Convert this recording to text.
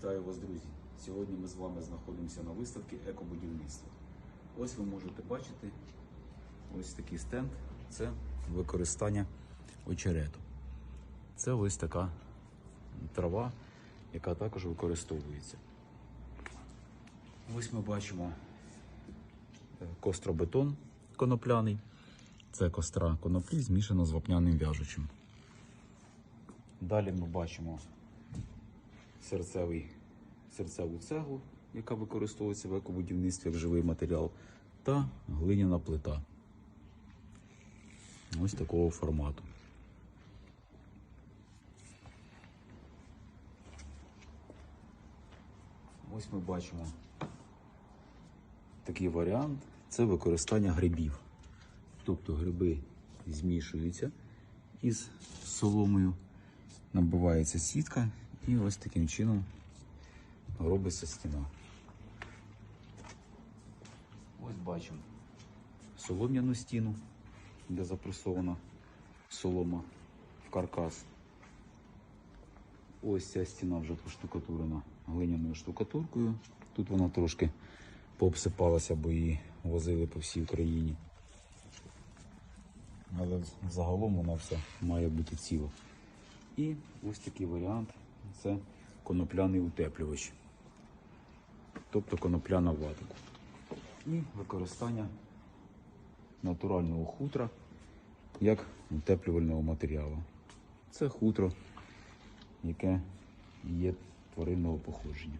Вітаю вас, друзі! Сьогодні ми з вами знаходимося на виставці екобудівництва. Ось ви можете бачити ось такий стенд. Це використання очерету. Це ось така трава, яка також використовується. Ось ми бачимо е, костробетон конопляний. Це костра коноплі змішана з вапняним в'яжучим. Далі ми бачимо серцевий, серцеву цеглу, яка використовується в екобудівництві як живий матеріал, та глиняна плита. Ось такого формату. Ось ми бачимо такий варіант це використання грибів. Тобто гриби змішуються із соломою, набивається сітка і ось таким чином робиться стіна. Ось бачимо солом'яну стіну, де запресована солома в каркас. Ось ця стіна вже поштукатурена глиняною штукатуркою. Тут вона трошки пообсипалася, бо її возили по всій Україні. Але загалом вона вся має бути ціла. І ось такий варіант це конопляний утеплювач. Тобто конопляна вата. І використання натурального хутра як утеплювального матеріалу. Це хутро, яке є тваринного походження.